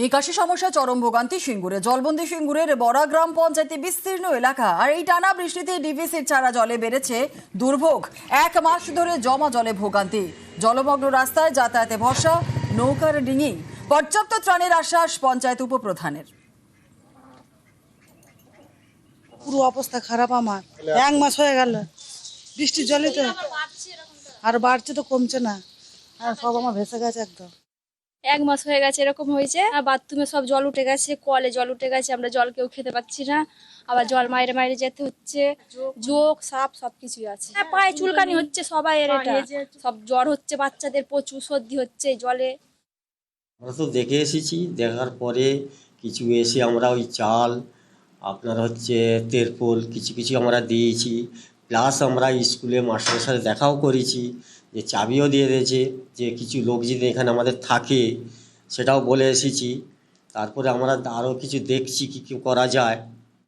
নিকাশি সমস্যা, চরম ভোগান্তি, সিঙ্গুরে। জলবন্দি সিঙ্গুরের বড়া গ্রাম পঞ্চায়েতে বিস্তীর্ণ এলাকা। আর এই টানা বৃষ্টিতে ডিভিসির ছাড়া জলে বেড়েছে দুর্ভোগ। এক মাস ধরে জমা জলে ভোগান্তি। জলমগ্ন রাস্তায় যাতায়াতে ভরসা, নৌকার ডিঙি। পর্যাপ্ত ত্রাণের আশ্বাস পঞ্চায়েত উপপ্রধানের। পুরো অবস্থা খারাপ আমার। এক মাস হয়ে গেল। বৃষ্টির জলে তো আর বাড়ছে তো কমছে না। আর সব আমার ভেসে গেছে একদম। এক মাস হয়ে গেছে এরকম হয়েছে। আর বাথরুমে সব জল উঠে গেছে কলে জল উঠে গেছে আমরা জল কেউ খেতে পাচ্ছি না। আবার জল মাইরে মাইরে যেতে হচ্ছে। যোগ সাপ সব কিছুই আছে। হ্যাঁ, পায়ে চুলকানি হচ্ছে সবাই এর এটা। সব জ্বর হচ্ছে বাচ্চাদের প্রচুর সর্দি হচ্ছে জলে। আমরা তো দেখে এসেছি দেখার পরে কিছু এসে আমরা ওই চাল আপনার হচ্ছে তেরপোল কিছু কিছু আমরা দিয়েছি। প্লাস আমরা স্কুলে মাস্টারের সাথে দেখাও করেছি, যে চাবিও দিয়ে দিয়েছে, যে কিছু লোক যদি এখানে আমাদের থাকে, সেটাও বলে এসেছি। তারপরে আমরা আরও কিছু দেখছি কী কী করা যায়।